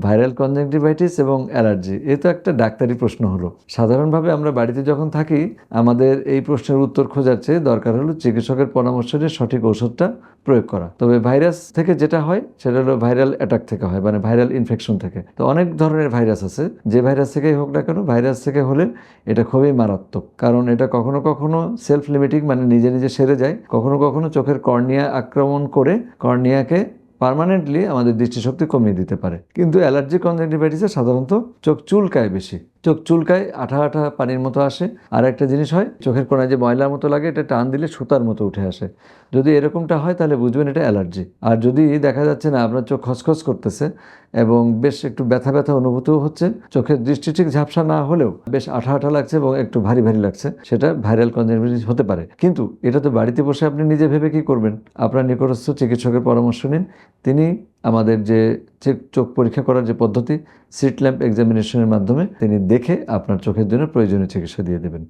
Viral conjunctivitis এবং allergy. এ তো একটা ডাক্তারি প্রশ্ন হলো। সাধারণভাবে আমরা বাড়িতে যখন থাকি, আমাদের এই প্রশ্নের উত্তর খোঁজার চেয়ে দরকার হলো চিকিৎসকের পরামর্শ নিয়ে সঠিক ওষুধটা প্রয়োগ করা। তবে ভাইরাস থেকে যেটা হয়, সেটা হলো ভাইরাল অ্যাটাক থেকে হয় মানে ভাইরাল ইনফেকশন থেকে। তো অনেক ধরনের ভাইরাস আছে। যে ভাইরাস থেকেই হোক না কেন, ভাইরাস থেকে হলে এটা খুবই মারাত্মক। কারণ এটা কখনো কখনো সেলফ লিমিটিং মানে নিজে নিজে সেরে যায়। কখনো কখনো চোখের কর্নিয়া আক্রমণ করে কর্নিয়াকে পার্মানেন্টলি আমাদের দৃষ্টিশক্তি কমিয়ে দিতে পারে। কিন্তু অ্যালার্জি কনজেন্টিভাইটিসে সাধারণত চোখ চুলকায় বেশি। চোখ চুলকায় আঠা আঠা পানির মতো আসে। আর একটা জিনিস হয়, চোখের কোনায় যে ময়লার মতো লাগে, এটা টান দিলে সুতার মতো উঠে আসে। যদি এরকমটা হয়, তাহলে বুঝবেন এটা অ্যালার্জি। আর যদি দেখা যাচ্ছে না, আপনার চোখ খসখস করতেছে এবং বেশ একটু ব্যথা ব্যথা অনুভূতিও হচ্ছে, চোখের দৃষ্টি ঠিক ঝাপসা না হলেও বেশ আঠা আঠা লাগছে এবং একটু ভারী ভারী লাগছে, সেটা ভাইরাল কনজাংটিভাইটিস হতে পারে। কিন্তু এটা তো বাড়িতে বসে আপনি নিজে ভেবে কি করবেন? আপনার নিকটস্থ চিকিৎসকের পরামর্শ নিন। তিনি আমাদের যে চেক চোখ পরীক্ষা করার যে পদ্ধতি, সিট ল্যাম্প এক্সামিনেশনের মাধ্যমে তিনি দেখে আপনার চোখের জন্য প্রয়োজনীয় চিকিৎসা দিয়ে দেবেন।